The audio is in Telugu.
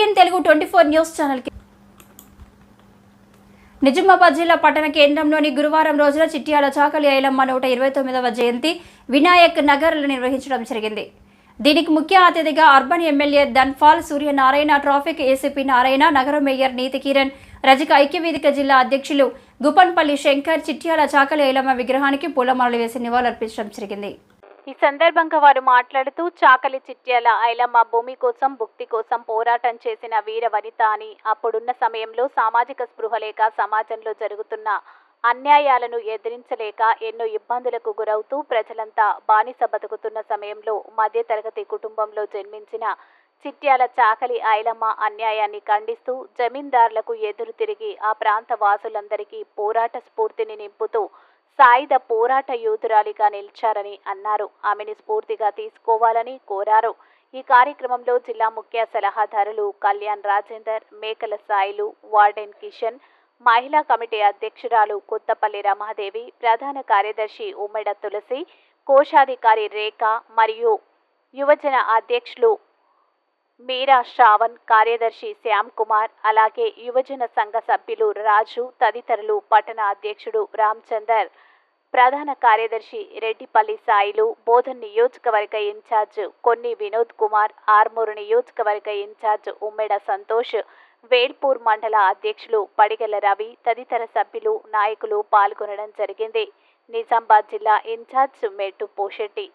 AN Telugu twenty four news ఛానల్కి. నిజామాబాద్ జిల్లా పట్టణ కేంద్రంలోని గురువారం రోజున చిట్యాల చాకలి ఐలమ్మ నూట ఇరవై తొమ్మిదవ జయంతి వినాయక్ నగర్లో నిర్వహించడం జరిగింది. దీనికి ముఖ్య అతిథిగా urban MLA Dhanpal Suryanarayana traffic ACP Narayana నగర మేయర్ నీతి కిరణ్ రజక ఐక్యవేదిక జిల్లా అధ్యక్షులు గుపన్పల్లి శంకర్ చిట్యాల చాకలి ఐలమ్మ విగ్రహానికి పూలమాలలు వేసి నివాళులర్పించడం జరిగింది. ఈ సందర్భంగా వారు మాట్లాడుతూ చాకలి చిట్యాల ఐలమ్మ భూమి కోసం భుక్తి కోసం పోరాటం చేసిన వీర వనిత అని అప్పుడున్న సమయంలో సామాజిక స్పృహ లేక సమాజంలో జరుగుతున్న అన్యాయాలను ఎదిరించలేక ఎన్నో ఇబ్బందులకు గురవుతూ ప్రజలంతా బానిస బతుకుతున్న సమయంలో మధ్యతరగతి కుటుంబంలో జన్మించిన చిట్యాల చాకలి ఐలమ్మ అన్యాయాన్ని ఖండిస్తూ జమీందారులకు ఎదురు తిరిగి ఆ ప్రాంత వాసులందరికీ పోరాట స్ఫూర్తిని నింపుతూ సాయుధ పోరాట యోధురాలిగా నిలిచారని అన్నారు. ఆమెని స్ఫూర్తిగా తీసుకోవాలని కోరారు. ఈ కార్యక్రమంలో జిల్లా ముఖ్య సలహాదారులు కళ్యాణ్ రాజేందర్ మేకల సాయిలు వార్డెన్ కిషన్ మహిళా కమిటీ అధ్యక్షురాలు కొత్తపల్లి రమాదేవి ప్రధాన కార్యదర్శి ఉమ్మెడ తులసి కోశాధికారి రేఖ మరియు యువజన అధ్యక్షులు మీరా శ్రావణ్ కార్యదర్శి శ్యామ్ కుమార్ అలాగే యువజన సంఘ సభ్యులు రాజు తదితరులు పట్టణ అధ్యక్షుడు రామచందర్ ప్రధాన కార్యదర్శి రెడ్డిపల్లి సాయిలు బోధన్ నియోజకవర్గ ఇన్ఛార్జ్ కొన్ని వినోద్ కుమార్ ఆర్మూరు నియోజకవర్గ ఇన్ఛార్జ్ ఉమ్మెడ సంతోష్ వేల్పూర్ మండల అధ్యక్షులు పడిగల రవి తదితర సభ్యులు నాయకులు పాల్గొనడం జరిగింది. నిజామాబాద్ జిల్లా ఇన్ఛార్జ్ మెట్టు పోషెట్టి